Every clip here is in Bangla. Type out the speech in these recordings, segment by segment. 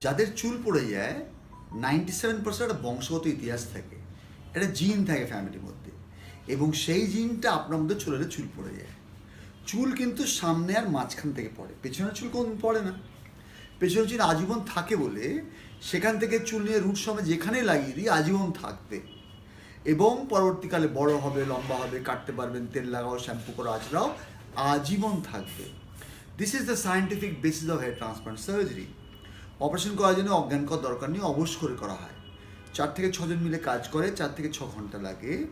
যাদের চুল পড়ে যায় নাইনটি সেভেন পার্সেন্ট একটা বংশগত ইতিহাস থাকে। একটা জিন থাকে ফ্যামিলির মধ্যে। এবং সেই জিনটা আপনার মধ্যে চলে এলে চুল পড়ে যায়। চুল কিন্তু সামনে আর মাঝখান থেকে পড়ে। পেছনের চুল কোন পড়ে না। পেছনের চুল আজীবন থাকে বলে সেখান থেকে চুল নিয়ে রুট সময় যেখানেই লাগিয়ে দিই, আজীবন থাকবে। এবং পরবর্তীকালে বড় হবে, লম্বা হবে, কাটতে পারবেন, তেল লাগাও শ্যাম্পু করো আজরাও আজীবন থাকবে। This is the scientific basis of hair transplant surgery operation করার জন্য অজ্ঞান করার দরকার নেই অবশ্য করে করা হয়। চার থেকে ছজন মিলে কাজ করে, চার থেকে ছ ঘণ্টা লাগে।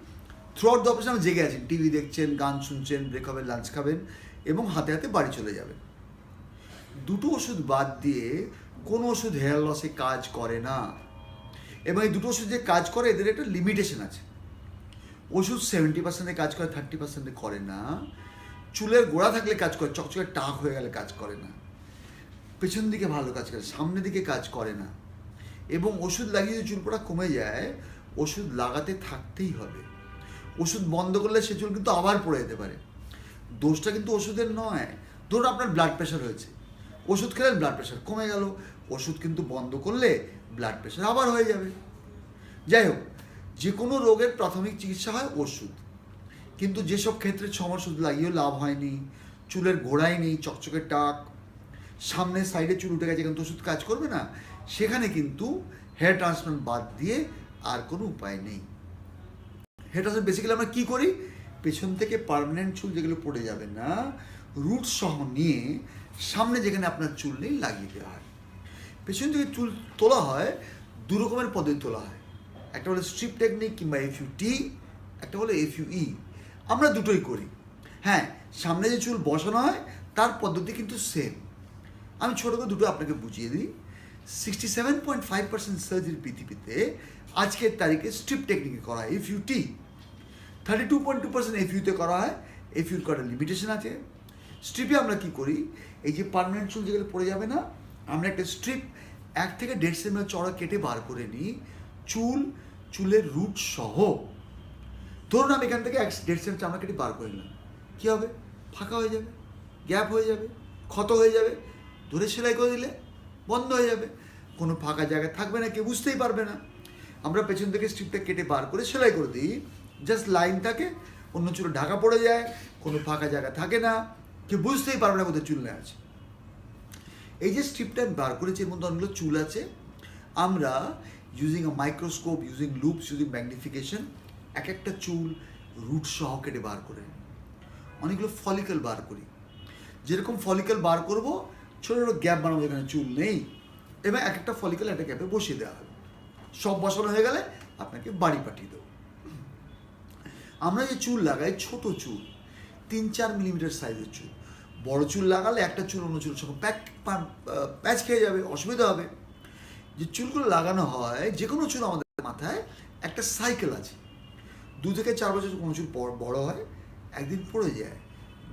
থ্রু আউট দ্য অপারেশন জেগে আছেন টিভি দেখছেন, গান শুনছেন ব্রেক হবে লাঞ্চ খাবেন এবং হাতে হাতে বাড়ি চলে যাবেন। দুটো ওষুধ বাদ দিয়ে কোনো ওষুধ হেয়ার লসে কাজ করে না। এবং এই দুটো ওষুধ যে কাজ করে, এদের একটা লিমিটেশন আছে। ওষুধ সেভেন্টি পার্সেন্টে কাজ করে থার্টি পার্সেন্টে করে না। চুলের গোড়া থাকলে কাজ করে, চকচকে টাক হয়ে গেলে কাজ করে না। পেছন দিকে ভালো কাজ করে, সামনের দিকে কাজ করে না। এবং ওষুধ লাগিয়ে চুল পড়া কমে যায়, ওষুধ লাগাতে থাকতেই হবে। ওষুধ বন্ধ করলে সে চুল কিন্তু আবার পড়ে যেতে পারে। দোষটা কিন্তু ওষুধের নয়। ধরুন আপনার ব্লাড প্রেশার হয়েছে। ওষুধ খেলে ব্লাড প্রেশার কমে গেল। ওষুধ কিন্তু বন্ধ করলে ব্লাড প্রেশার আবার হয়ে যাবে। যাই হোক, যে কোনো রোগের প্রাথমিক চিকিৎসা হয় ওষুধ। কিন্তু যেসব ক্ষেত্রে ছম ওষুধ লাগিয়েও লাভ হয়নি, চুলের গোড়ায় নেই, চকচকে টাক সামনের সাইডে চুল উঠে গেছে, কিন্তু ওষুধ কাজ করবে না। সেখানে কিন্তু হেয়ার ট্রান্সপ্লান্ট বাদ দিয়ে আর কোনো উপায় নেই। হেয়ার ট্রান্সপ্লান্ট বেসিক্যালি আমরা কী করি? পেছন থেকে পার্মানেন্ট চুল যেগুলো পড়ে যাবে না রুট সহ নিয়ে সামনে যেখানে আপনার চুল নেই লাগিয়ে দেওয়া হয়। পেছন থেকে চুল তোলা হয়, দু রকমের পদ্ধতি তোলা হয়। একটা হলো স্ট্রিপ টেকনিক কিংবা এফ ইউ টি একটা হলো এফ ইউ ই আমরা দুটোই করি। হ্যাঁ সামনে যে চুল বসানো হয়, তার পদ্ধতি কিন্তু সেম আমি ছোটো করে দুটো আপনাকে বুঝিয়ে দিই। Sixty seven point five percent surgery পৃথিবীতে আজকের তারিখে স্ট্রিপ টেকনিকে করা হয় F U T thirty two point two percent F ইউতে করা হয় এফ ইউর করার লিমিটেশন আছে। স্ট্রিপে আমরা কি করি? এই যে পার্মানেন্ট চুল যেগুলো পড়ে যাবে না, আমরা একটা স্ট্রিপ এক থেকে দেড় সেমি চড়া কেটে বার করে নিই, চুল, চুলের রুট সহ। ধরুন আমি এখান থেকে এক দেড় সেমি চামড়া কেটে বার করে নিলাম। কী হবে? ফাঁকা হয়ে যাবে গ্যাপ হয়ে যাবে, ক্ষত হয়ে যাবে। ধরে সেলাই করে দিলে বন্ধ হয়ে যাবে। কোনো ফাঁকা জায়গা থাকবে না, কেউ বুঝতেই পারবে না। আমরা পেছন থেকে স্ট্রিপটা কেটে বার করে সেলাই করে দিই। জাস্ট লাইন থাকে অন্য চুলে ঢাকা পড়ে যায়, কোনো ফাঁকা জায়গা থাকে না, কেউ বুঝতেই পারবে না কোথায় চুল নেই আছে। এই যে স্ট্রিপটা আমি বার করেছি, এর মধ্যে অনেকগুলো চুল আছে। আমরা using a microscope using loops using magnification এক একটা চুল রুট সহ কেটে বার করে। অনেকগুলো ফলিকল বার করি। যেরকম ফলিকল বার করব ছোটো ছোটো গ্যাপ বানাবো যেখানে চুল নেই এবং এক একটা ফলিকল একটা গ্যাপে বসিয়ে দেওয়া হবে। সব বসানো হয়ে গেলে আপনাকে বাড়ি পাঠিয়ে দেবো। আমরা যে চুল লাগাই, ছোট চুল, তিন চার মিলিমিটার সাইজের চুল। বড় চুল লাগালে একটা চুল অন্য চুল সঙ্গে প্যাক প্যাচ খেয়ে যাবে, অসুবিধা হবে। যে চুলগুলো লাগানো হয়, যে কোনো চুল আমাদের মাথায় একটা সাইকেল আছে। দু থেকে চার বছর কোনো চুল বড় হয়, একদিন পড়ে যায়,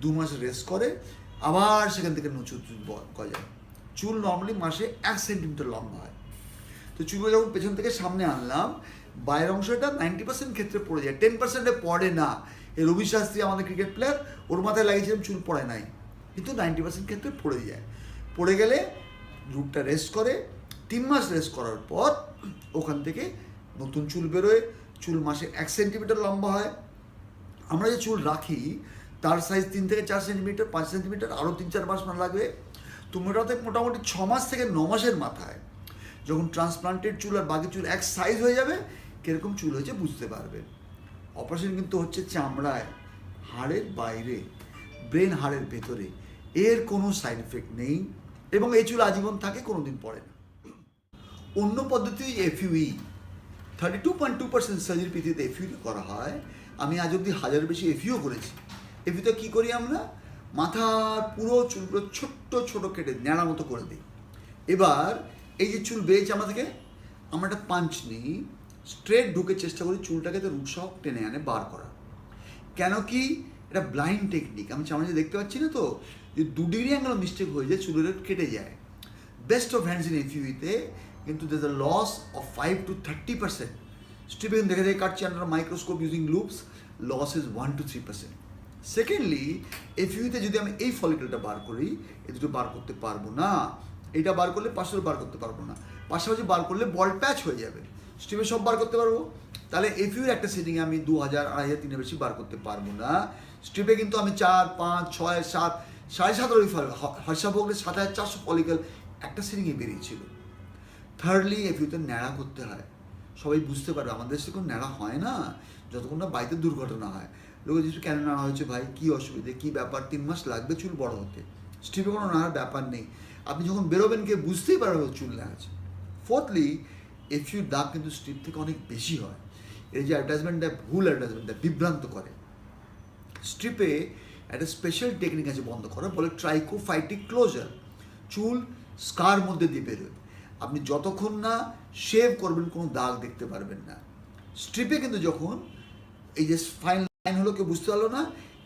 দু মাস রেস্ট করে আবার সেখান থেকে ব- গজায় চুল নর্মালি মাসে এক সেন্টিমিটার লম্বা হয়। তো চুলগুলো যখন পেছন থেকে সামনে আনলাম, বাইরের অংশটা নাইনটি পার্সেন্ট ক্ষেত্রে পড়ে যায়। টেন পার্সেন্টে পড়ে না। এই রবি শাস্ত্রী আমাদের ক্রিকেট প্লেয়ার ওর মাথায় লাগিয়েছিলাম, চুল পড়ে নাই। কিন্তু নাইনটি পার্সেন্ট ক্ষেত্রে পড়ে যায়। পড়ে গেলে রুটটা রেস্ট করে। তিন মাস রেস্ট করার পর ওখান থেকে নতুন চুল বেরোয়। চুল মাসে এক সেন্টিমিটার লম্বা হয়। আমরা যে চুল রাখি তার সাইজ তিন থেকে চার সেন্টিমিটার পাঁচ সেন্টিমিটার আরও তিন চার মাস লাগবে। তো মোটামুটি ছ মাস থেকে ন মাসের মাথায় যখন ট্রান্সপ্লান্টেড চুল আর বাকি চুল এক সাইজ হয়ে যাবে, কীরকম চুল হয়েছে বুঝতে পারবে। অপারেশন কিন্তু হচ্ছে চামড়ায়, হাড়ের বাইরে ব্রেন হাড়ের ভেতরে। এর কোনো সাইড এফেক্ট নেই এবং এই চুল আজীবন থাকে কোনো দিন পড়ে না। অন্য পদ্ধতি FUE thirty two point two percent surgery পৃথিবীতে এফইউ করা হয়। আমি আজ অব্দি হাজার বেশি এফইউ করেছি। এফইউতে কী করি আমরা? মাথার পুরো চুলগুলো ছোট্ট, ছোট কেটে ন্যাড়া মতো করে দিই। এবার এই যে চুল বেয়েছে আমরা থেকে, আমরা একটা পাঞ্চ নিই স্ট্রেট ঢুকে চেষ্টা করি চুলটাকে তো রুট সহ টেনে আনে, বার করা। কেন কি? এটা ব্লাইন্ড টেকনিক আমি যে দেখতে পাচ্ছি না তো, যে দু ডিগ্রি অ্যাঙ্গেল মিস্টেক হয়ে যায়, চুলের কেটে যায়। বেস্ট অফ হ্যান্ডস ইন এফইউতে কিন্তু there the loss of five to thirty percent Steven দেখে দেখে কাটছি under microscope using loops loss is one two three percent secondly এফইউতে যদি আমি এই ফলিকলটা বার করি এ দুটো বার করতে পারব না। এটা বার করলে পাঁচশো বার করতে পারব না। পাশাপাশি বার করলে বল প্যাচ হয়ে যাবে। স্ট্রিপে সব বার করতে পারব। তাহলে এফিউর একটা সেটিংয়ে আমি দু হাজার, আড়াই হাজার তিনের বেশি বার করতে পারব না। স্ট্রিপে কিন্তু আমি চার, পাঁচ, ছয়, সাত, সাড়ে সাত ওই হর্ষা ভোগলে সাত হাজার চারশো পলিক্যাল একটা সেটিংয়ে বেরিয়েছিল। থার্ডলি এফিউতে ন্যাড়া করতে হয়। সবাই বুঝতে পারবে। আমাদের দেশে কোনো ন্যাড়া হয় না, যতক্ষণ না বাড়িতে দুর্ঘটনা হয়। লোক জিজ্ঞেস কেন নাড়া হয়েছে ভাই? কী অসুবিধে? কী ব্যাপার? তিন মাস লাগবে চুল বড় হতে? স্ট্রিপে কোনো নাড়ার ব্যাপার নেই। আপনি যখন বেরোবেন কে বুঝতেই পারবেন চুল লাগাচ্ছে ফোর্থলি এফিউর দাগ কিন্তু স্ট্রিপ থেকে অনেক বেশি হয়। এই যে অ্যাডভার্টাইজমেন্টটা ভুল অ্যাডভার্টাইজমেন্টটা বিভ্রান্ত করে। স্ট্রিপে একটা স্পেশাল টেকনিক আছে বন্ধ করার, বলে ট্রাইকোফাইটিক ক্লোজার চুল স্কার মধ্যে দিয়ে বেরোয়। আপনি যতক্ষণ না শেভ করবেন, কোনো দাগ দেখতে পারবেন না। স্ট্রিপে কিন্তু যখন এই যে ফাইন লাইন হলো, কেউ বুঝতে পারল না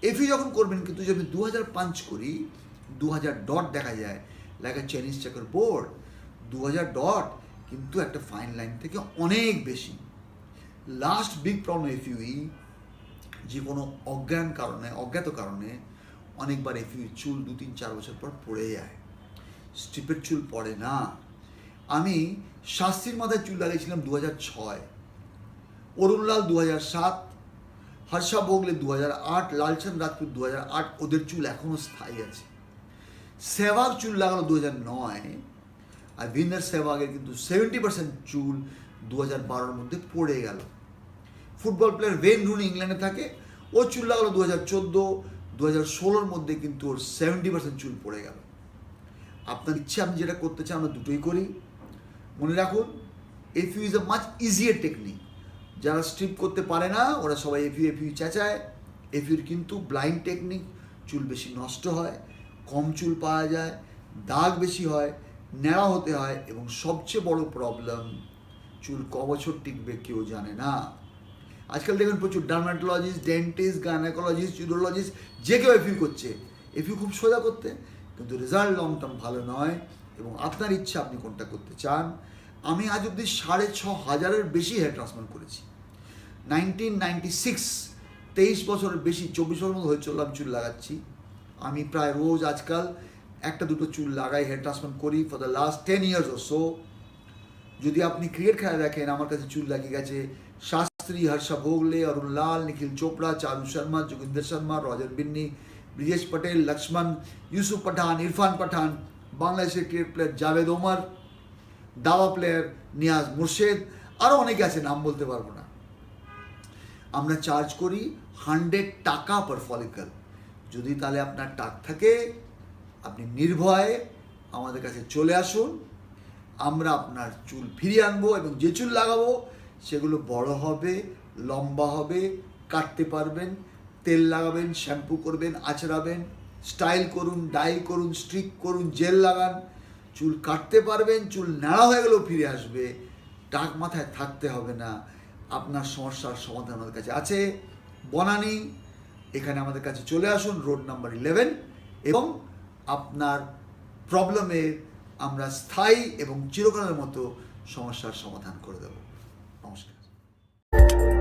এফি যখন করবেন, কিন্তু যদি আমি দু হাজার পাঞ্চ করি দু হাজার ডট দেখা যায় like a Chinese checker board দু হাজার ডট কিন্তু একটা ফাইন লাইন থেকে অনেক বেশি। লাস্ট বিগ প্রবলেম এফইউই যে কোনো অজ্ঞান কারণে, অজ্ঞাত কারণে অনেকবার এফিউ চুল দু তিন চার বছর পর পড়ে যায়। স্ট্রিপের চুল পড়ে না। আমি শাস্ত্রীর মাথায় চুল লাগিয়েছিলাম দু হাজার ছয়, অরুণলাল দু হাজার সাত, হর্ষা ভোগলে দু হাজার আট লালচন্দ রাজপুত দু হাজার আট, ওদের চুল এখনও স্থায়ী আছে। সেহবাগ চুল লাগালো দু হাজার নয়, আর ভিন্দার সেহবাগের কিন্তু সেভেন্টি পার্সেন্ট চুল দু হাজার বারোর মধ্যে পড়ে গেল। ফুটবল প্লেয়ার ভেন রুনি ইংল্যান্ডে থাকে, ও চুল লাগালো দু হাজার চোদ্দ দু হাজার ষোলোর মধ্যে কিন্তু ওর সেভেন্টি পার্সেন্ট চুল পড়ে গেল। আপনার ইচ্ছে আপনি যেটা করতে চান আমরা দুটোই করি। মনে রাখুন FU is a much easier technique যারা স্ট্রিপ করতে পারে না, ওরা সবাই এফইউ এফইউ চেঁচায়। এফইউর কিন্তু ব্লাইন্ড টেকনিক চুল বেশি নষ্ট হয়, কম চুল পাওয়া যায়, দাগ বেশি হয়, ন্যাড়া হতে হয় এবং সবচেয়ে বড় প্রবলেম চুল ক বছর টিকবে কেউ জানে না। আজকাল দেখবেন প্রচুর ডার্মাটোলজিস্ট ডেন্টিস্ট গাইনাকোলজিস্ট ইউরোলজিস্ট যে কেউ এফইউ করছে। এফইউ খুব সোজা করতে, কিন্তু রেজাল্ট লং টার্ম ভালো নয়। এবং আপনার ইচ্ছা আপনি কোনটা করতে চান, আমি আজ অব্দি সাড়ে ছ হাজারের বেশি হেয়ার ট্রান্সপ্লান্ট করেছি। নাইনটিন নাইনটি সিক্স তেইশ বছরের বেশি, চব্বিশ বছর মতো হয়ে চললাম, চুল লাগাচ্ছি। আমি প্রায় রোজ আজকাল একটা দুটো চুল লাগাই হেয়ার ট্রান্সপ্লান্ট করি for the last ten years O so যদি আপনি ক্রিকেট খেলা দেখেন আমার কাছে চুল লাগিয়ে গেছে শাস্ত্রী হর্ষা ভোগলে, অরুণ লাল, নিখিল চোপড়া, চারু শর্মা, যোগেন্দ্র শর্মা, রজত বিন্নি, ব্রিজেশ পটেল, লক্ষ্মণ, ইউসুফ পাঠান, ইরফান পাঠান বাংলাদেশের ক্রিকেট প্লেয়ার জাভেদ ওমর, দাবা প্লেয়ার নিয়াজ মুর্শেদ আরও অনেকে আছে, নাম বলতে পারব না। আমরা চার্জ করি হান্ড্রেড টাকা পার ফলিকল যদি তাহলে আপনার টাক থাকে, আপনি নির্ভয়ে আমাদের কাছে চলে আসুন, আমরা আপনার চুল ফিরিয়ে আনব এবং যে চুল লাগাবো, সেগুলো বড় হবে, লম্বা হবে, কাটতে পারবেন, তেল লাগাবেন শ্যাম্পু করবেন, আঁচড়াবেন স্টাইল করুন ডাই করুন, স্ট্রিক করুন, জেল লাগান। চুল কাটতে পারবেন, চুল ন্যাড়া হয়ে গেলেও ফিরে আসবে। টাক মাথায় থাকতে হবে না। আপনার সমস্যার সমাধান আমাদের কাছে আছে। বনানি, এখানে আমাদের কাছে চলে আসুন, রোড নাম্বার ইলেভেন এবং আপনার প্রবলেমের আমরা স্থায়ী এবং চিরকালের মতো সমস্যার সমাধান করে দেব। নমস্কার।